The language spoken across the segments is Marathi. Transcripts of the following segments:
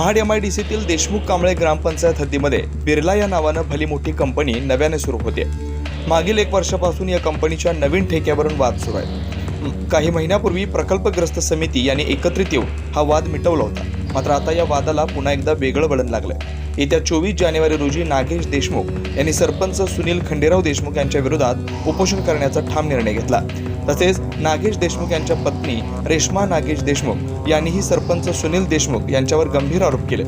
महाड एम आय डी सीतील देशमुख कांबळे ग्रामपंचायत हद्दीमध्ये बिर्ला या नावानं भली मोठी कंपनी नव्याने सुरू होते. मागील एक वर्षापासून या कंपनीच्या नवीन ठेक्यावरून वाद सुरू आहे. काही महिन्यापूर्वी प्रकल्पग्रस्त समिती यांनी एकत्रित येऊन हा वाद मिटवला होता. मात्र आता या वादाला पुन्हा एकदा वेगळं वळण लागलं येत्या चोवीस जानेवारी रोजी नागेश देशमुख यांनी सरपंच सुनील खंडेराव देशमुख यांच्या विरोधात उपोषण करण्याचा ठाम निर्णय घेतला. तसेच नागेश देशमुख यांच्या पत्नी रेश्मा नागेश देशमुख यांनीही सरपंच सुनील देशमुख यांच्यावर गंभीर आरोप केले.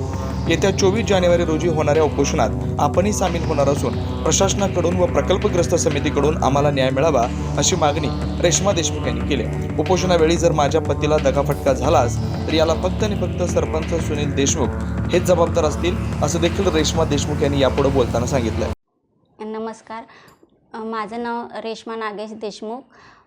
येत्या चोवीस जानेवारी रोजी होणाऱ्या उपोषणात आपणही सामील होणार असून प्रशासनाकडून व प्रकल्पग्रस्त समितीकडून आम्हाला न्याय मिळावा अशी मागणी रेश्मा देशमुख यांनी केली. उपोषणावेळी जर माझ्या पतीला दगाफटका झालाच तर याला फक्त आणि फक्त सरपंच सुनील देशमुख हेच जबाबदार असतील असं देखील रेश्मा देशमुख यांनी यापुढे बोलताना सांगितलं नमस्कार. माझं नाव रेश्मा नागेश देशमुख.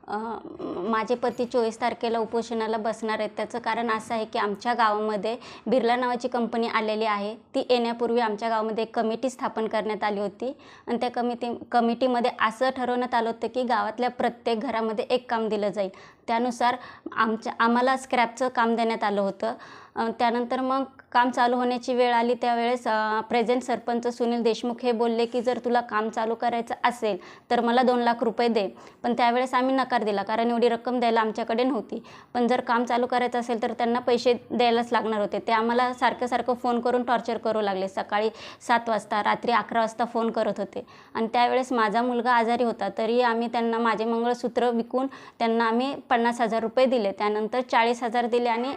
माझे पती चोवीस तारखेला उपोषणाला बसणार आहेत. त्याचं कारण असं आहे की आमच्या गावामध्ये बिर्ला नावाची कंपनी आलेली आहे. ती येण्यापूर्वी आमच्या गावामध्ये एक कमिटी स्थापन करण्यात आली होती. आणि त्या कमिटी कमिटीमध्ये असं ठरवण्यात आलं होतं की गावातल्या प्रत्येक घरामध्ये एक काम दिलं जाईल. त्यानुसार आमच्या आम्हाला स्क्रॅपचं काम देण्यात आलं होतं. त्यानंतर मग काम चालू होण्याची वेळ आली त्यावेळेस प्रेझेंट सरपंच सुनील देशमुख हे बोलले की जर तुला काम चालू करायचं असेल तर मला दोन लाख रुपये दे. पण त्यावेळेस आम्ही नकार दिला कारण एवढी रक्कम द्यायला आमच्याकडे नव्हती. पण जर काम चालू करायचं असेल तर त्यांना पैसे द्यायलाच लागणार होते. ते आम्हाला सारखं सारखं फोन करून टॉर्चर करू लागले. सकाळी सात वाजता रात्री अकरा वाजता फोन करत होते. आणि त्यावेळेस माझा मुलगा आजारी होता तरी आम्ही त्यांना माझे मंगळसूत्र विकून त्यांना आम्ही पन्नास हजार रुपये दिले. त्यानंतर चाळीस हजार दिले आणि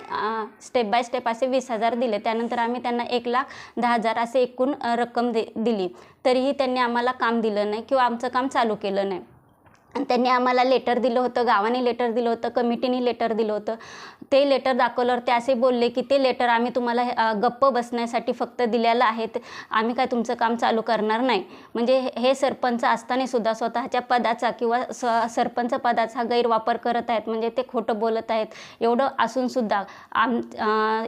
स्टेप बाय स्टेप असे वीस हजार दिले. त्यानंतर आम्ही त्यांना एक लाख दहा हजार असे एकूण रक्कम दे दिली. तरीही त्यांनी आम्हाला काम दिलं नाही किंवा आमचं काम चालू केलं नाही. आणि त्यांनी आम्हाला लेटर दिलं होतं गावाने लेटर दिलं होतं कमिटीने लेटर दिलं होतं. ते लेटर दाखवल्यावर ते असे बोलले की ते लेटर आम्ही तुम्हाला गप्प बसण्यासाठी फक्त दिलेलं आहेत. आम्ही काय तुमचं काम चालू करणार नाही. म्हणजे हे- सरपंच असताना सुद्धा स्वतःच्या पदाचा किंवा स सरपंच पदाचा गैरवापर करत आहेत. म्हणजे ते खोटं बोलत आहेत. एवढं असूनसुद्धा आम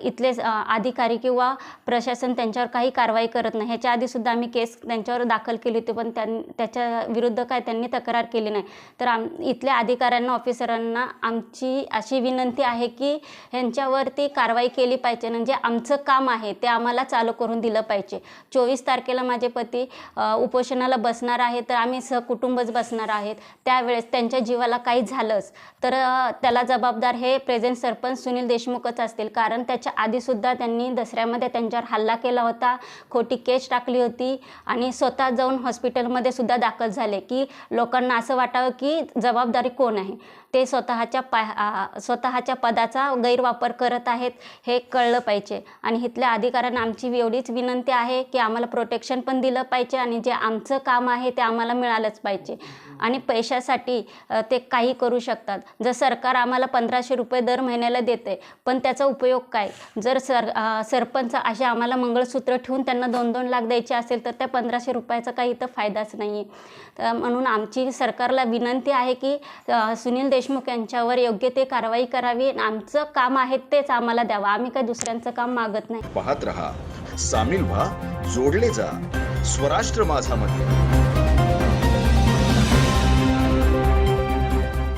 इथले अधिकारी किंवा प्रशासन त्यांच्यावर काही कारवाई करत नाही. ह्याच्या आधीसुद्धा आम्ही केस त्यांच्यावर दाखल केली होती पण त्यां त्याच्या विरुद्ध काय त्यांनी तक्रार केली नाही. तर आम इथल्या अधिकाऱ्यांना ऑफिसरांना आमची अशी विनंती आहे की ह्यांच्यावरती कारवाई केली पाहिजे. म्हणजे आमचं काम आहे ते आम्हाला चालू करून दिलं पाहिजे. चोवीस तारखेला माझे पती उपोषणाला बसणार आहे तर आम्ही सहकुटुंबच बसणार आहेत. त्यावेळेस त्यांच्या जीवाला काही झालंच तर त्याला जबाबदार हे प्रेझेंट सरपंच सुनील देशमुखच असतील. कारण त्याच्या आधीसुद्धा त्यांनी दसऱ्यामध्ये त्यांच्यावर हल्ला केला होता खोटी केस टाकली होती आणि स्वतः जाऊन हॉस्पिटलमध्ये सुद्धा दाखल झाले की लोकांना असं वाटावं की जबाबदारी कोण आहे? ते स्वतःच्या पा स्वतःच्या पदाचा गैरवापर करत आहेत हे कळलं पाहिजे. आणि इथल्या अधिकाऱ्यांना आमची एवढीच विनंती आहे की आम्हाला प्रोटेक्शन पण दिलं पाहिजे आणि जे आमचं काम आहे ते आम्हाला मिळालंच पाहिजे. आणि पैशासाठी ते काही करू शकतात. जर सरकार आम्हाला पंधराशे रुपये दर महिन्याला देते पण त्याचा उपयोग काय? जर सर सरपंच असे आम्हाला मंगळसूत्र ठेवून त्यांना दोन दोन लाख द्यायचे असेल तर त्या पंधराशे रुपयाचा काही इथं फायदाच नाही आहे तर म्हणून आमची सरकारला विनंती आहे की सुनील देशमुख यांच्यावर योग्य ते कारवाई करावी. आणि आमचं काम आहे तेच आम्हाला द्यावं. आम्ही काही दुसऱ्यांचं काम मागत नाही. पाहत राहा. सामील व्हा. जोडले जा. स्वराष्ट्र माझा मध्ये